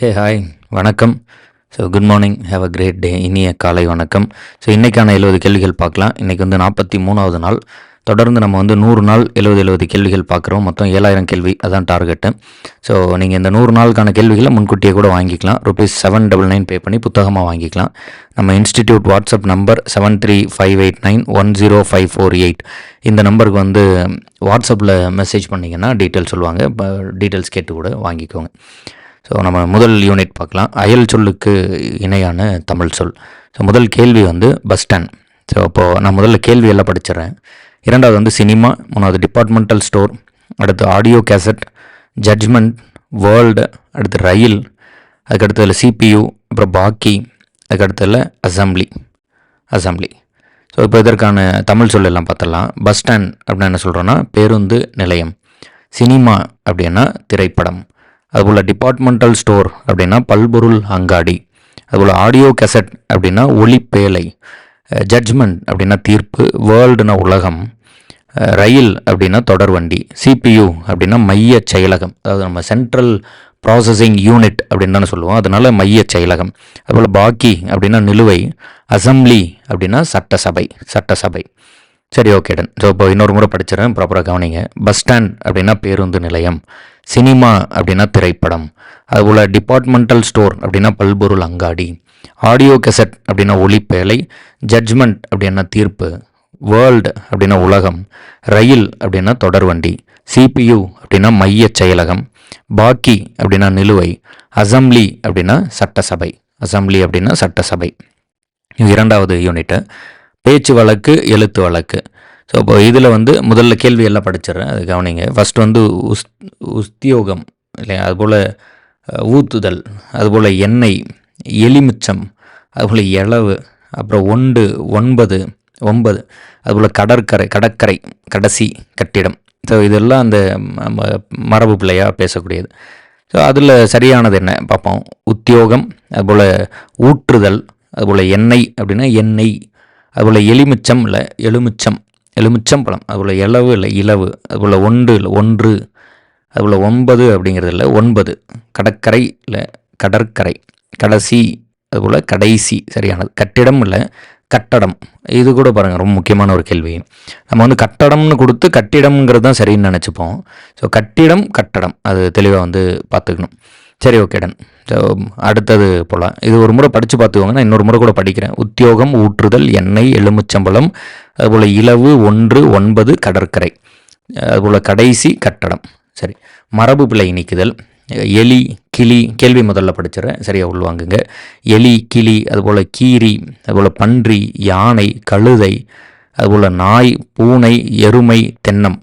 ஹே hi வணக்கம். So good morning have a great day இனிய காலை வணக்கம். ஸோ இன்றைக்கான எழுபது கேள்விகள் பார்க்கலாம். இன்றைக்கி வந்து நாற்பத்தி மூணாவது நாள். தொடர்ந்து நம்ம வந்து நூறு நாள் எழுபது எழுபது கேள்விகள் பார்க்குறோம். மொத்தம் ஏழாயிரம் கேள்வி. அதான் டார்கெட்டு ஸோ நீங்கள் இந்த நூறு நாளுக்கான கேள்விகளை முன்கூட்டியே கூட வாங்கிக்கலாம். Rupees seven double nine pay பண்ணி புத்தகமாக வாங்கிக்கலாம். நம்ம institute WhatsApp number seven three five eight nine one zero five four eight இந்த நம்பருக்கு வந்து வாட்ஸ்அப்பில் மெசேஜ் பண்ணிங்கன்னா டீட்டெயில்ஸ் சொல்லுவாங்க. டீட்டெயில்ஸ் கேட்டு கூட வாங்கிக்கோங்க. ஸோ நம்ம முதல் யூனிட் பார்க்கலாம். அயல் சொல்லுக்கு இணையான தமிழ் சொல். ஸோ முதல் கேள்வி வந்து பஸ் ஸ்டாண்ட் ஸோ அப்போது நான் முதல்ல கேள்வி எல்லாம் படிச்சிடுறேன். இரண்டாவது வந்து சினிமா மூணாவது டிபார்ட்மெண்டல் ஸ்டோர் அடுத்து ஆடியோ கேசட் ஜட்ஜ்மெண்ட் வேர்ல்டு அடுத்து ரயில் அதுக்கடுத்ததில் சிபியு அப்புறம் பாக்கி அதுக்கடுத்ததில் அசம்பிளி அசம்பிளி ஸோ இப்போ இதற்கான தமிழ் சொல் எல்லாம் பார்த்துடலாம். பஸ் ஸ்டாண்ட் அப்படின்னு என்ன சொல்கிறோன்னா பேருந்து நிலையம். சினிமா அப்படின்னா திரைப்படம். அதுபோல் டிபார்ட்மெண்டல் ஸ்டோர் அப்படின்னா பல்பொருள் அங்காடி. அதுபோல் ஆடியோ கெசட் அப்படின்னா ஒளிப்பேலை ஜட்ஜ்மெண்ட் அப்படின்னா தீர்ப்பு. வேர்ல்டுனா உலகம். ரயில் அப்படின்னா தொடர்வண்டி சிபியு அப்படின்னா மைய செயலகம். அதாவது நம்ம சென்ட்ரல் ப்ராசஸிங் யூனிட் அப்படின்னு தானே சொல்லுவோம். அதனால் மைய செயலகம். அதுபோல் பாக்கி அப்படின்னா நிலுவை. அசம்பிளி அப்படின்னா சட்டசபை. சட்டசபை. சரி ஓகே டன் ஸோ இப்போ இன்னொரு முறை படிச்சிடறேன். ப்ராப்பராக கவனிங்க. பஸ் ஸ்டாண்ட் அப்படின்னா பேருந்து நிலையம். சினிமா அப்படின்னா திரைப்படம் அதுபோல் டிபார்ட்மெண்டல் ஸ்டோர் அப்படின்னா பல்பொருள் அங்காடி ஆடியோ கெசட் அப்படின்னா ஒளிப்பேலை ஜட்ஜ்மெண்ட் அப்படின்னா தீர்ப்பு வேர்ல்டு அப்படின்னா உலகம் ரயில் அப்படின்னா தொடர்வண்டி சிபியு அப்படின்னா மைய செயலகம் பாக்கி அப்படின்னா நிலுவை அசம்பிளி அப்படின்னா சட்டசபை அசம்பிளி அப்படின்னா சட்டசபை. இது இரண்டாவது யூனிட்டு பேச்சு வழக்கு எழுத்து வழக்கு. ஸோ இப்போ இதில் வந்து முதல்ல கேள்வி எல்லாம் படிச்சிடுறேன். அது கவனிங்க. ஃபஸ்ட் வந்து உஸ் உஸ்தியோகம் இல்லையா? அதுபோல் ஊத்துதல் அதுபோல் எண்ணெய் எலிமிச்சம் அதுபோல் இளவு அப்புறம் ஒன்று ஒன்பது ஒன்பது அதுபோல் கடற்கரை கடற்கரை கடைசி கட்டிடம். ஸோ இதெல்லாம் அந்த மரபு பிள்ளையாக பேசக்கூடியது. ஸோ அதில் சரியானது என்ன? பார்ப்போம். உத்தியோகம் அதுபோல் ஊற்றுதல் அதுபோல் எண்ணெய் அப்படின்னா எண்ணெய் அதுபோல் எலுமிச்சம் இல்லை எலுமிச்சம். எலுமிச்சம் பழம் அதுபோல் இலவு இல்லை இலவு. அதுபோல் ஒன்று இல்லை ஒன்று. அதுபோல் ஒன்பது அப்படிங்கிறது இல்லை ஒன்பது. கடற்கரை இல்லை கடற்கரை. கடைசி. அதுபோல் கடைசி. சரியானது. கட்டிடம் இல்லை கட்டடம். இது கூட பாருங்கள் ரொம்ப முக்கியமான ஒரு கேள்வி. நம்ம வந்து கட்டடம்னு கொடுத்து கட்டிடம்ங்கிறது தான் சரின்னு நினச்சிப்போம். ஸோ கட்டிடம் கட்டடம். அது தெளிவாக வந்து பார்த்துக்கணும். சரி ஓகே டன் ஸோ அடுத்தது போகலாம் இது ஒரு முறை படித்து பார்த்துக்கோங்க நான் இன்னொரு முறை கூட படிக்கிறேன். உத்தியோகம் ஊற்றுதல் எண்ணெய் எலுமிச்சம்பழம் அதுபோல் இலவு ஒன்று ஒன்பது கடற்கரை. அதுபோல் கடைசி கட்டடம். சரி. மரபு பிழை நீக்குதல். எலி கிளி கேள்வி முதல்ல படிச்சிடறேன். சரியாக உள்வாங்குங்க. எலி கிளி அதுபோல் கீரி அதுபோல் பன்றி யானை கழுதை அதுபோல் நாய் பூனை எருமை தென்னம்.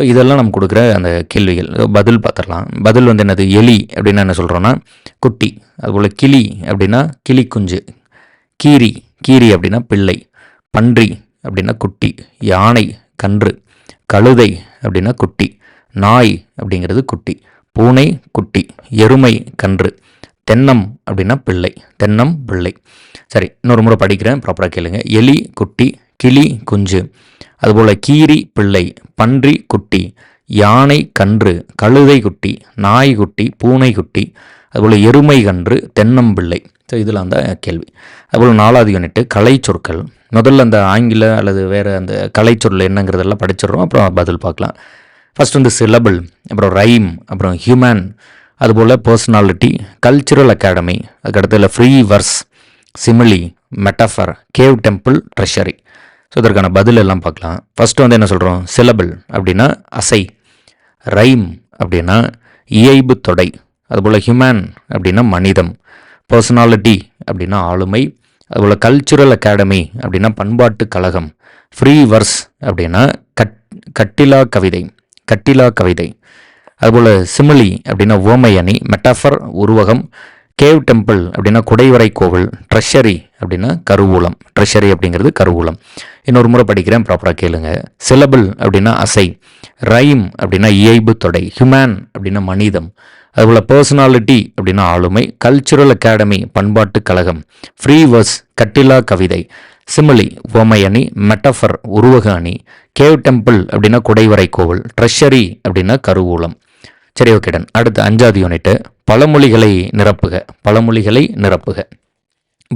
இதெல்லாம் நம்ம கொடுக்குற அந்த கேள்விகள். பதில் பார்த்துடலாம். பதில் வந்து என்னது? எலி அப்படின்னா என்ன சொல்கிறோன்னா குட்டி. அதுபோல் கிளி அப்படின்னா கிளி குஞ்சு கீரி. கீரி அப்படின்னா பிள்ளை. பன்றி அப்படின்னா குட்டி. யானை கன்று. கழுதை அப்படின்னா குட்டி. நாய் அப்படிங்கிறது குட்டி. பூனை குட்டி. எருமை கன்று. தென்னம் அப்படின்னா பிள்ளை. தென்னம் பிள்ளை. சரி இன்னொரு முறை படிக்கிறேன். ப்ராப்பராக கேளுங்க. எலி குட்டி கிளி குஞ்சு. அதுபோல் கீரி பிள்ளை பன்றி குட்டி யானை கன்று கழுதை குட்டி நாய் குட்டி பூனை குட்டி அதுபோல் எருமை கன்று தென்னம்பிள்ளை ஸோ இதில் அந்த கேள்வி. அதுபோல் நாலாவது யூனிட்டு கலை சொற்கள் முதல்ல அந்த ஆங்கில அல்லது வேறு அந்த கலை சொல் என்னங்கிறதெல்லாம் படிச்சிடுறோம். அப்புறம் பதில் பார்க்கலாம். ஃபஸ்ட் வந்து சிலபிள் அப்புறம் ரைம் அப்புறம் ஹியூமன் அதுபோல் personality cultural academy அதுக்கடுத்துல free verse simile metaphor cave temple treasury so இதற்கான பதில் எல்லாம் பார்க்கலாம். ஃபர்ஸ்ட் வந்து என்ன சொல்கிறோம் சிலபிள் அப்படின்னா அசை. ரைம் அப்படின்னா இயைபு தொடை. அதுபோல் ஹியூமன் அப்படின்னா மனிதம். பர்சனாலிட்டி அப்படின்னா ஆளுமை. அதுபோல் கல்ச்சுரல் அகாடமி அப்படின்னா பண்பாட்டு கழகம். ஃப்ரீ வர்ஸ் அப்படின்னா கட் கட்டிலா கவிதை. கட்டிலா கவிதை. அதுபோல் சிமிலி அப்படின்னா ஓமை அணி மெட்டாஃபர் உருவகம். கேவ் டெம்பிள் அப்படின்னா குடைவரை கோவில். ட்ரெஷரி அப்படின்னா கருவூலம் ட்ரெஷரி அப்படிங்கிறது கருவூலம். இன்னொரு முறை படிக்கிறேன் ப்ராப்பராக கேளுங்க. சிலபிள் அப்படின்னா அசை. ரைம் அப்படின்னா இயைபு தொடை. ஹியூமன் அப்படின்னா மனிதம். அதுபோல் பர்சனாலிட்டி அப்படின்னா ஆளுமை. கல்ச்சுரல் அகாடமி பண்பாட்டு கழகம். ஃப்ரீ வர்ஸ் கட்டிலா கவிதை. சிமிலி ஓமை அணி மெட்டஃபர் உருவக அணி கேவ் டெம்பிள் அப்படின்னா குடைவரை கோவில். ட்ரெஷரி அப்படின்னா கருவூலம். சரி ஓகேடன் அடுத்து அஞ்சாவது யூனிட்டு பழமொழிகளை நிரப்புக. பழமொழிகளை நிரப்புக.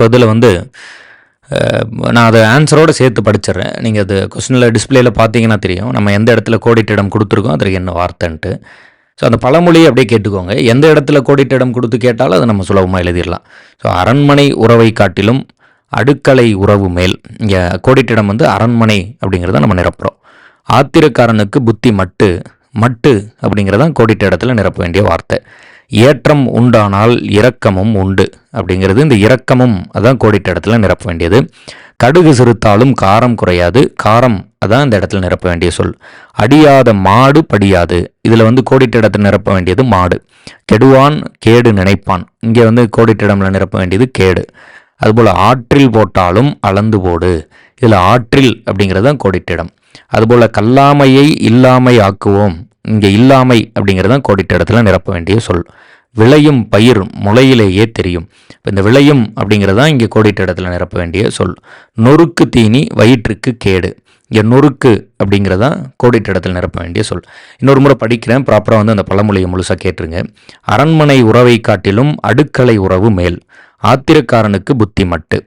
பதிலை வந்து நான் அதை ஆன்சரோடு சேர்த்து படிச்சிடுறேன். நீங்கள் அது கொஸ்டினில் டிஸ்பிளேயில் பார்த்தீங்கன்னா தெரியும். நம்ம எந்த இடத்துல கோடிட்டிடம் கொடுத்துருக்கோம் அதற்கு என்ன வார்த்தைன்ட்டு. ஸோ அந்த பழமொழியை அப்படியே கேட்டுக்கோங்க. எந்த இடத்துல கோடிட்டிடம் கொடுத்து கேட்டாலும் அதை நம்ம சுலபமாக எழுதிடலாம். ஸோ அரண்மனை உறவை காட்டிலும் அடுக்களை உறவு மேல். இங்கே கோடிட்டிடம் வந்து அரண்மனை அப்படிங்கிறத நம்ம நிரப்புகிறோம் ஆத்திரக்காரனுக்கு புத்தி மட்டு மட்டு அப்படிங்கிறதான் கோடிட்ட இடத்துல நிரப்ப வேண்டிய வார்த்தை. ஏற்றம் உண்டானால் இரக்கமும் உண்டு. அப்படிங்கிறது இந்த இரக்கமும் அதான் கோடிட்ட இடத்துல நிரப்ப வேண்டியது. கடுகு சிறுத்தாலும் காரம் குறையாது. காரம் அதான் இந்த இடத்துல நிரப்ப வேண்டிய சொல். அடியாத மாடு படியாது. இதில் வந்து கோடிட்ட இடத்துல நிரப்ப வேண்டியது மாடு. கெடுவான் கேடு நினைப்பான். இங்கே வந்து கோடிட்ட இடம்ல நிரப்ப வேண்டியது கேடு. அதுபோல் ஆற்றில் போட்டாலும் அளந்து போடு. இதில் ஆற்றில் அப்படிங்கிறது தான் கோடிட்டிடம் அதுபோல் கல்லாமையை இல்லாமை ஆக்குவோம். இங்கே இல்லாமை அப்படிங்கிறது தான் கோடிட்ட இடத்துல நிரப்ப வேண்டிய சொல். விளையும் பயிர் முளையிலேயே தெரியும். இப்போ இந்த விளையும் அப்படிங்கிறது தான் இங்கே கோடிட்ட இடத்துல நிரப்ப வேண்டிய சொல். நொறுக்கு தீனி வயிற்றுக்கு கேடு. இங்கே நொறுக்கு அப்படிங்கிறதான் கோடிட்ட இடத்துல நிரப்ப வேண்டிய சொல். இன்னொரு முறை படிக்கிறேன் ப்ராப்பராக வந்து அந்த பழமொழியை முழுசாக கேட்டுருங்க. அரண்மனை உறவை காட்டிலும் அடுக்களை உறவு மேல். ஆத்திரக்காரனுக்கு புத்தி மட்டு.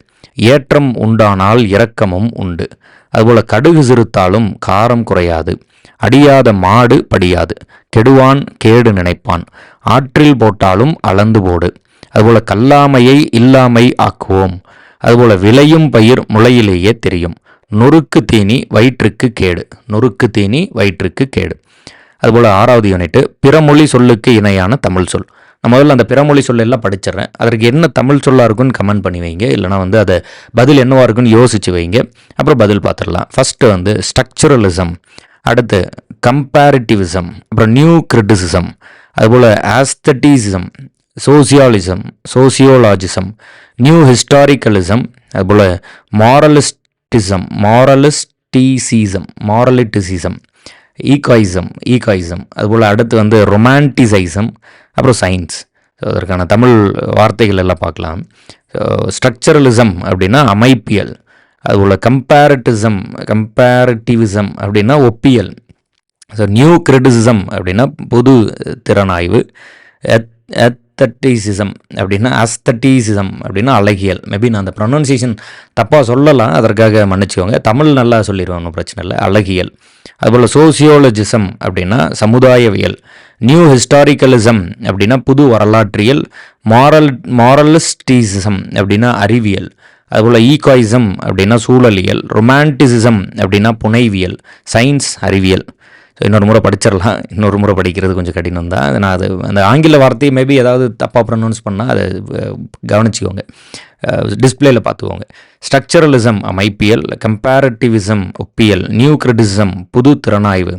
ஏற்றம் உண்டானால் இரக்கமும் உண்டு. அதுபோல் கடுகு சிறுத்தாலும் காரம் குறையாது. அடியாத மாடு படியாது. கெடுவான் கேடு நினைப்பான். ஆற்றில் போட்டாலும் அளந்து போடு. அதுபோல கல்லாமையை இல்லாமை ஆக்குவோம். அதுபோல விளையும் பயிர் முளையிலேயே தெரியும். நொறுக்கு தீனி வயிற்றுக்கு கேடு. நொறுக்கு தீனி வயிற்றுக்கு கேடு. அதுபோல் ஆறாவது யூனிட்டு பிறமொழி சொல்லுக்கு இணையான தமிழ் சொல். நான் முதல்ல அந்த பிறமொழி சொல்லெல்லாம் படிச்சிடுறேன். அதற்கு என்ன தமிழ் சொல்லா இருக்குன்னு கமெண்ட் பண்ணி வைங்க. இல்லைனா வந்து அதை பதில் என்னவாக இருக்குன்னு யோசிச்சு வைங்க. அப்புறம் பதில் பார்த்துடலாம். ஃபஸ்ட்டு வந்து ஸ்ட்ரக்சரலிசம் அடுத்து கம்பேரிட்டிவிசம் அப்புறம் நியூ கிரிட்டிசிசம் அதுபோல் ஆஸ்தட்டிசிசம் சோசியாலிசம் சோசியோலாஜிசம் நியூ ஹிஸ்டாரிக்கலிசம் அதுபோல் மாரலிஸ்டிசம் மாரலிஸ்டிசிசம் மாரலிட்டிசிசம் ஈகாயிசம் ஈகாயிசம் அதுபோல் அடுத்து வந்து ரொமான்டிசைசம் அப்புறம் சயின்ஸ் ஸோ அதற்கான தமிழ் வார்த்தைகள் எல்லாம் பார்க்கலாம். ஸ்ட்ரக்சரலிசம் அப்படின்னா அமைப்பியல். அதுபோல் கம்பேரட்டிசம் கம்பேரட்டிவிசம் அப்படின்னா ஒப்பியல். ஸோ நியூ கிரிட்டிசிசம் அப்படின்னா புது திறனாய்வு. அத்தட்டிசிசம் அப்படின்னா அஸ்தட்டிசிசம் அப்படின்னா அழகியல். மேபி நான் அந்த ப்ரொனன்சியேஷன் தப்பாக சொல்லலாம் அதற்காக மன்னிச்சுக்கோங்க. தமிழ் நல்லா சொல்லிடுவேன் ஒன்றும் பிரச்சனை இல்லை. அழகியல். அதுபோல் சோசியோலஜிசம் அப்படின்னா சமுதாயவியல். நியூ ஹிஸ்டாரிக்கலிசம் அப்படின்னா புது வரலாற்றியல். மாரல் மாரலிஸ்டிசிசம் அப்படின்னா அறிவியல். அதுபோல் ஈகாயிசம் அப்படின்னா சூழலியல் ரொமான்டிசிசம் அப்படின்னா புனைவியல் சயின்ஸ் அறிவியல். ஸோ இன்னொரு முறை படிச்சிடலாம். இன்னொரு முறை படிக்கிறது கொஞ்சம் கடினம் தான். அது நான் அது அந்த ஆங்கில வார்த்தையை மேபி ஏதாவது தப்பாக ப்ரொனவுன்ஸ் பண்ணால் அதை கவனிச்சிக்கோங்க. டிஸ்பிளேயில் டிஸ்பிளேல பார்த்துக்கோங்க. ஸ்ட்ரக்சரலிசம் அமைப்பியல் கம்பேரட்டிவிசம் ஒப்பியல் நியூ கிரிட்டிசிசம் புது திறனாய்வு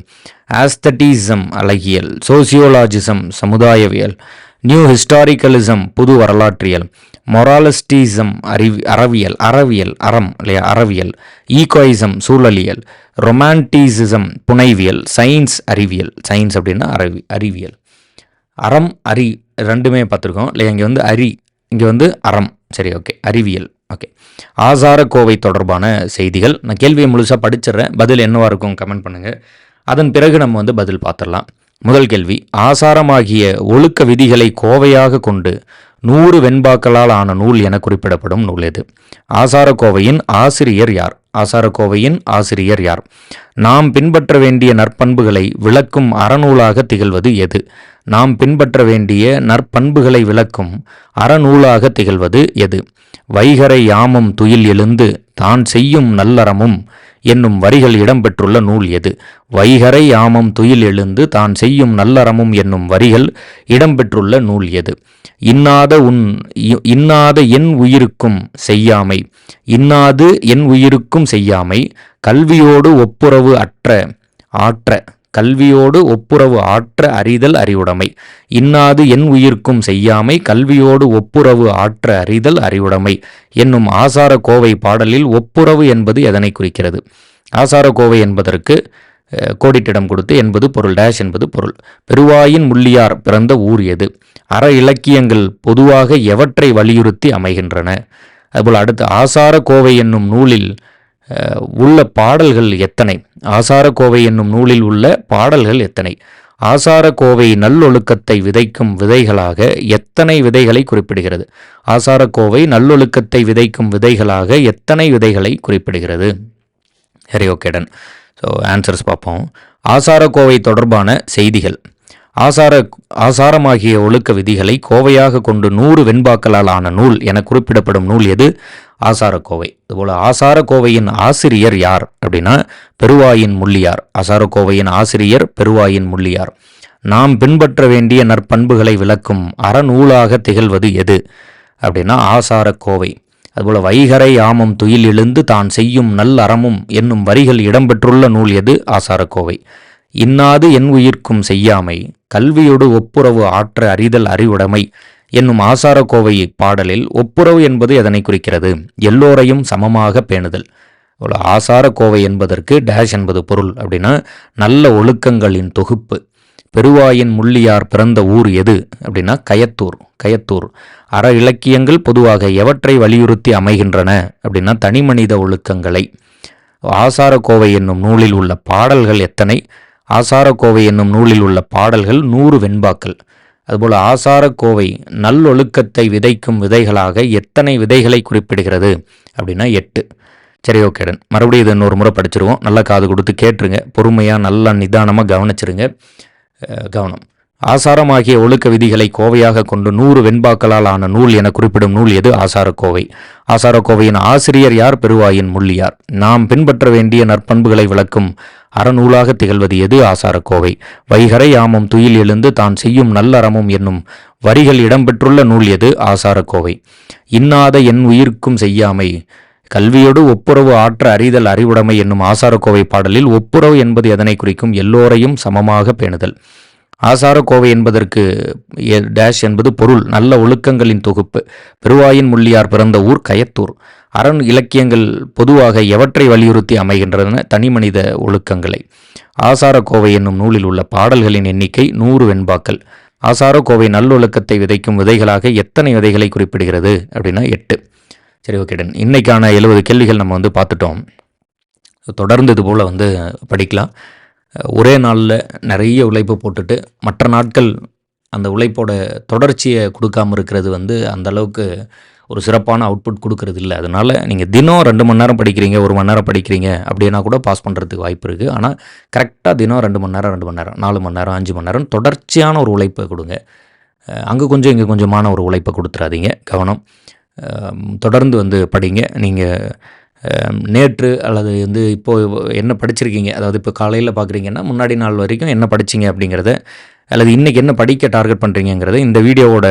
ஆஸ்தட்டிசம் அழகியல் சோசியோலாஜிசம் சமுதாயவியல் நியூ ஹிஸ்டாரிக்கலிசம் புது வரலாற்றியல். மொராலிஸ்டிசம் அறிவி அறவியல் அறவியல் அறம் இல்லையா அறவியல். ஈகோயிசம் சூழலியல். ரொமான்டிசிசம் புனைவியல். சயின்ஸ் அறிவியல். சயின்ஸ் அப்படின்னா அறிவி அறிவியல். அறம் அரி ரெண்டுமே பார்த்துருக்கோம் இல்லையா? இங்கே வந்து அரி இங்கே வந்து அறம். சரி ஓகே. அறிவியல். ஓகே. ஆசார கோவை தொடர்பான செய்திகள். நான் கேள்வியை முழுசாக படிச்சிடுறேன். பதில் என்னவாக இருக்கும்? கமெண்ட் பண்ணுங்கள் அதன் பிறகு நம்ம வந்து பதில் பார்த்துடலாம். முதல் கேள்வி ஆசாரமாகிய ஒழுக்க விதிகளை கோவையாக கொண்டு நூறு வெண்பாக்களால் ஆன நூல் என குறிப்பிடப்படும் நூல் எது? ஆசாரக்கோவையின் ஆசிரியர் யார்? ஆசாரக்கோவையின் ஆசிரியர் யார்? நாம் பின்பற்ற வேண்டிய நற்பண்புகளை விளக்கும் அறநூலாக திகழ்வது எது? நாம் பின்பற்ற வேண்டிய நற்பண்புகளை விளக்கும் அறநூலாக திகழ்வது எது? வைகரை யாமம் துயில் எழுந்து தான் செய்யும் நல்லறமும் என்னும் வரிகள் இடம்பெற்றுள்ள நூல் எது? வைகரை யாமம் துயில் எழுந்து தான் செய்யும் நல்லறமும் என்னும் வரிகள் இடம்பெற்றுள்ள நூல் எது? இன்னாத உன் இ- இன்னாத என் உயிருக்கும் செய்யாமை. இன்னாது என் உயிருக்கும் செய்யாமை. கல்வியோடு ஒப்புரவு அற்ற ஆற்ற. கல்வியோடு ஒப்புரவு ஆற்ற அறிதல் அறிவுடைமை. இன்னாது என் உயிர்க்கும் செய்யாமை கல்வியோடு ஒப்புரவு ஆற்ற அறிதல் அறிவுடைமை. என்னும் ஆசார கோவை பாடலில் ஒப்புரவு என்பது எதனை குறிக்கிறது? ஆசார கோவை என்பதற்கு கோடிட்டிடம் கொடுத்து என்பது பொருள் டேஷ் என்பது பொருள். பெருவாயின் முள்ளியார் பிறந்த ஊர் எது? அற இலக்கியங்கள் பொதுவாக எவற்றை வலியுறுத்தி அமைகின்றன? அதுபோல் அடுத்து ஆசார கோவை என்னும் நூலில் உள்ள பாடல்கள் எத்தனை? ஆசாரக்கோவை என்னும் நூலில் உள்ள பாடல்கள் எத்தனை? ஆசாரக்கோவை நல்லொழுக்கத்தை விதைக்கும் விதைகளாக எத்தனை விதைகளை குறிப்பிடுகிறது? ஆசாரக்கோவை நல்லொழுக்கத்தை விதைக்கும் விதைகளாக எத்தனை விதைகளை குறிப்பிடுகிறது? சரி ஓகேடன் ஸோ ஆன்சர்ஸ் பார்ப்போம். ஆசாரக்கோவை தொடர்பான செய்திகள். ஆசார ஆசாரமாகிய ஒழுக்க விதிகளை கோவையாக கொண்டு நூறு வெண்பாக்களால் ஆன நூல் என குறிப்பிடப்படும் நூல் எது? ஆசாரக்கோவை. இதுபோல் ஆசாரக்கோவையின் ஆசிரியர் யார் அப்படின்னா பெருவாயின் முள்ளியார். ஆசாரக்கோவையின் ஆசிரியர் பெருவாயின் முள்ளியார். நாம் பின்பற்ற வேண்டிய நற்பண்புகளை விளக்கும் அறநூலாக திகழ்வது எது? அப்படின்னா ஆசாரக்கோவை. அதுபோல் வைகரை ஆமம் துயில் எழுந்து தான் செய்யும் நல் அறமும் என்னும் வரிகள் இடம்பெற்றுள்ள நூல் எது? ஆசாரக்கோவை. இன்னாது என் உயிர்க்கும் செய்யாமை கல்வியோடு ஒப்புரவு ஆற்ற அறிதல் அறிவுடைமை என்னும் ஆசாரக்கோவை பாடலில் ஒப்புரவு என்பது எதனை குறிக்கிறது? எல்லோரையும் சமமாக பேணுதல். ஒரு ஆசாரக்கோவை என்பதற்கு டேஷ் என்பது பொருள் அப்படின்னா நல்ல ஒழுக்கங்களின் தொகுப்பு. பெருவாயின் முள்ளியார் பிறந்த ஊர் எது அப்படின்னா கயத்தூர் கயத்தூர். அற இலக்கியங்கள் பொதுவாக எவற்றை வலியுறுத்தி அமைகின்றன அப்படின்னா தனிமனித ஒழுக்கங்களை. ஆசாரக்கோவை என்னும் நூலில் உள்ள பாடல்கள் எத்தனை? ஆசாரக்கோவை என்னும் நூலில் உள்ள பாடல்கள் நூறு வெண்பாக்கள். அதுபோல் ஆசாரக்கோவை நல்லொழுக்கத்தை விதைக்கும் விதைகளாக எத்தனை விதைகளை குறிப்பிடுகிறது அப்படின்னா எட்டு. சரி ஓகேடன் மறுபடியும் இது இன்னொரு முறை படிச்சிருவோம். நல்லா காது கொடுத்து கேட்டுருங்க. பொறுமையாக நல்லா நிதானமாக கவனிச்சிருங்க. கவனம். ஆசாரமாகிய ஒழுக்க விதிகளை கோவையாக கொண்டு நூறு வெண்பாக்களால் ஆன நூல் என குறிப்பிடும் நூல் எது? ஆசாரக்கோவை. ஆசாரக்கோவையின் ஆசிரியர் யார்? பெருவாயின் முள்ளியார். நாம் பின்பற்ற வேண்டிய நற்பண்புகளை விளக்கும் அறநூலாக திகழ்வது எது? ஆசாரக்கோவை. வைகரை ஆமம் துயில் எழுந்து தான் செய்யும் நல்லறமும் என்னும் வரிகள் இடம்பெற்றுள்ள நூல் எது? ஆசாரக்கோவை. இன்னாத என் உயிர்க்கும் செய்யாமை. கல்வியோடு ஒப்புரவு ஆற்ற அறிதல் அறிவுடைமை என்னும் ஆசாரக்கோவை பாடலில் ஒப்புரவு என்பது எதனை குறிக்கும்? எல்லோரையும் சமமாக பேணுதல். ஆசாரக்கோவை என்பதற்கு டேஷ் என்பது பொருள் நல்ல ஒழுக்கங்களின் தொகுப்பு. பெருவாயின் முள்ளியார் பிறந்த ஊர் கயத்தூர். அரண் இலக்கியங்கள் பொதுவாக எவற்றை வலியுறுத்தி அமைகின்றன? தனிமனித ஒழுக்கங்களை. ஆசாரக்கோவை என்னும் நூலில் உள்ள பாடல்களின் எண்ணிக்கை நூறு வெண்பாக்கள். ஆசாரக்கோவை நல்லொழுக்கத்தை விதைக்கும் விதைகளாக எத்தனை விதைகளை குறிப்பிடுகிறது? அப்படின்னா எட்டு. சரி ஓகேடன் இன்னைக்கான எழுபது கேள்விகள் நம்ம வந்து பார்த்துட்டோம். தொடர்ந்து இது போல் வந்து படிக்கலாம். ஒரே நாளில் நிறைய உழைப்பு போட்டுட்டு மற்ற நாட்கள் அந்த உழைப்போட தொடர்ச்சியை கொடுக்காமல் இருக்கிறது வந்து அந்த அளவுக்கு ஒரு சிறப்பான அவுட்புட் கொடுக்கறது இல்லை. அதனால் நீங்கள் தினம் ரெண்டு மணி நேரம் படிக்கிறீங்க ஒரு மணி நேரம் படிக்கிறீங்க அப்படின்னா கூட பாஸ் பண்ணுறதுக்கு வாய்ப்பு இருக்குது ஆனால் கரெக்டாக தினம் ரெண்டு மணி நேரம் ரெண்டு மணி நேரம் நாலு மணி நேரம் அஞ்சு மணி நேரம் தொடர்ச்சியான ஒரு உழைப்பை கொடுங்க. அங்கே கொஞ்சம் இங்கே கொஞ்சமான ஒரு உழைப்பை கொடுத்துறாதீங்க. கவனம். தொடர்ந்து வந்து படிங்க. நீங்கள் நேற்று அல்லது வந்து இப்போது என்ன படிச்சிருக்கீங்க? அதாவது இப்போ காலையில் பார்க்குறீங்கன்னா முன்னாடி நாள் வரைக்கும் என்ன படிச்சிங்க அப்படிங்கிறத அல்லது இன்றைக்கி என்ன படிக்க டார்கெட் பண்ணுறீங்கிறது இந்த வீடியோவோட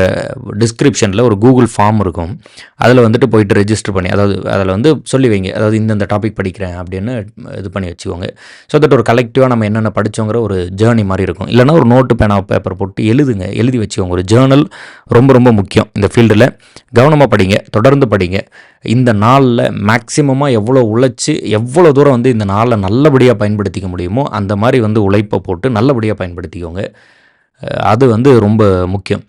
டிஸ்கிரிப்ஷனில் ஒரு கூகுள் ஃபார்ம் இருக்கும். அதில் வந்துட்டு போயிட்டு ரெஜிஸ்டர் பண்ணி அதாவது அதில் வந்து சொல்லி வைங்க. அதாவது இந்தந்த டாபிக் படிக்கிறேன் அப்படின்னு இது பண்ணி வச்சுக்கோங்க. ஸோ தட் ஒரு கலெக்டிவாக நம்ம என்னென்ன படித்தோங்கிற ஒரு ஜேர்னி மாதிரி இருக்கும். இல்லைனா ஒரு நோட்டு பேனா பேப்பர் போட்டு எழுதுங்க. எழுதி வச்சுக்கோங்க. ஒரு ஜேர்னல் ரொம்ப ரொம்ப முக்கியம் இந்த ஃபீல்டில் கவனமாக படிங்க. தொடர்ந்து படிங்க. இந்த நாளில் மேக்சிமமாக எவ்வளோ உழைச்சி எவ்வளோ தூரம் வந்து இந்த நாளை நல்லபடியாக பயன்படுத்திக்க முடியுமோ அந்த மாதிரி வந்து உழைப்பை போட்டு நல்லபடியாக பயன்படுத்திக்கோங்க. அது வந்து ரொம்ப முக்கியம்.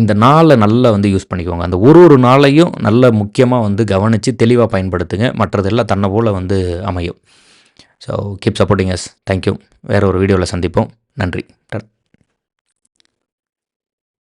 இந்த நாளை நல்லா வந்து யூஸ் பண்ணிக்கோங்க. அந்த ஒரு ஒரு நாளையும் நல்ல முக்கியமாக வந்து கவனித்து தெளிவாக பயன்படுத்துங்க. மற்றதெல்லாம் தன்னை போல் வந்து அமையும். So keep supporting us thank you வேறு ஒரு வீடியோவில் சந்திப்போம். நன்றி.